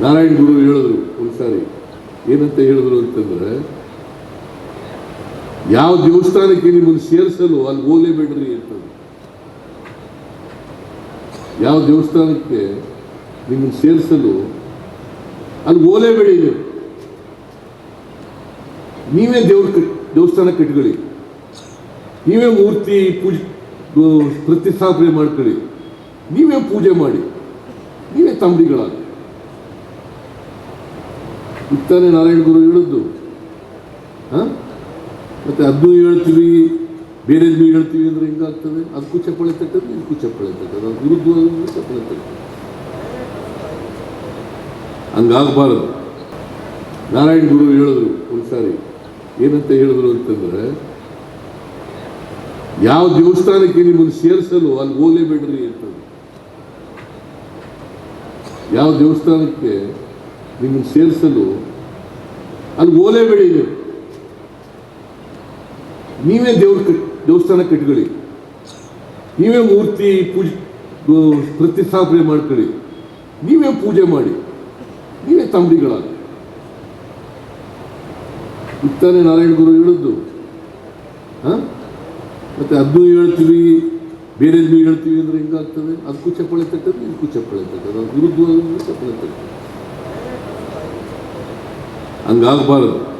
ನಾರಾಯಣ ಗುರು ಹೇಳಿದ್ರು ಒಂದ್ಸಾರಿ. ಏನಂತ ಹೇಳಿದ್ರು ಅಂತಂದ್ರೆ, ಯಾವ ದೇವಸ್ಥಾನಕ್ಕೆ ನಿಮ್ಮನ್ನು ಸೇರಿಸಲು ಅಲ್ಲಿ ಹೋಗಲೇಬೇಡ್ರಿ ಅಂತಂದ್ರು. ಯಾವ ದೇವಸ್ಥಾನಕ್ಕೆ ನಿಮ್ಮನ್ನು ಸೇರಿಸಲು ಅಲ್ಲಿ ಹೋಗಲೇಬೇಡಿ ನೀವು. ನೀವೇ ದೇವ್ರ ದೇವಸ್ಥಾನ ಕಟ್ಕೊಳ್ಳಿ. ನೀವೇ ಮೂರ್ತಿ ಪೂಜೆ ಪ್ರತಿಸ್ಥಾಪನೆ ಮಾಡ್ಕೊಳ್ಳಿ. ನೀವೇ ಪೂಜೆ ಮಾಡಿ. ನೀವೇ ತಂಬಡಿಗಳಾಗಿ ಇತ್ತಾನೆ ನಾರಾಯಣ ಗುರು ಹೇಳಿದ್ದು. ಹಾ? ಮತ್ತೆ ಅದನ್ನು ಹೇಳ್ತೀವಿ ಬೇರೆ ಹೇಳ್ತೀವಿ ಅಂದ್ರೆ ಹಿಂಗಾಗ್ತದೆ? ಅದಕ್ಕೂ ಚಪ್ಪಳೆ ತಟ್ಟದು ಇದಕ್ಕೂ ಚಪ್ಪಳೆ ತಟ್ಟದು ಅದು ಗುರುದ್ದು ಚಪ್ಪಳೆ ತಟ್ಟದು ಹಂಗಾಗಬಾರದು. ನಾರಾಯಣ ಗುರು ಹೇಳಿದ್ರು ಒಂದ್ಸಾರಿ, ಏನಂತ ಹೇಳಿದ್ರು ಅಂತಂದ್ರೆ, ಯಾವ ದೇವಸ್ಥಾನಕ್ಕೆ ನಿಮ್ಮನ್ನು ಸೇರಿಸಲು ಅಲ್ಲಿ ಹೋಗಲೇಬೇಡ್ರಿ ಅಂತ ಯಾವ ದೇವಸ್ಥಾನಕ್ಕೆ ನಿಮ್ಮನ್ನು ಸೇರಿಸಲು ಅಲ್ಲಿ ಓಲೆ ನೀವು ನೀವೇ ದೇವ್ರ ದೇವಸ್ಥಾನ ಕಟ್ಕೊಳ್ಳಿ. ನೀವೇ ಮೂರ್ತಿ ಪೂಜೆ ಪ್ರತಿಷ್ಠಾಪನೆ ಮಾಡ್ಕೊಳ್ಳಿ. ನೀವೇ ಪೂಜೆ ಮಾಡಿ. ನೀವೇ ತಂಬಿಗಳಾಗಿ. ಇತ್ತಾನೆ ನಾರಾಯಣ ಗುರು ಹೇಳಿದ್ದು. ಹಾ? ಮತ್ತೆ ಅದನ್ನು ಹೇಳ್ತೀವಿ ಬೇರೆದ್ದು ಹೇಳ್ತೀವಿ ಅಂದ್ರೆ ಹೆಂಗಾಗ್ತದೆ? ಅದಕ್ಕೂ ಚಪ್ಪಳೆ ತಟ್ಟದು ಇದಕ್ಕೂ ಚಪ್ಪಳೆ ತಟ್ಟದು ಅದು ಗುರುದ್ವಾರ ಚಪ್ಪಳೆ ತಟ್ಟದು ಹಂಗಾಗಬಾರದು.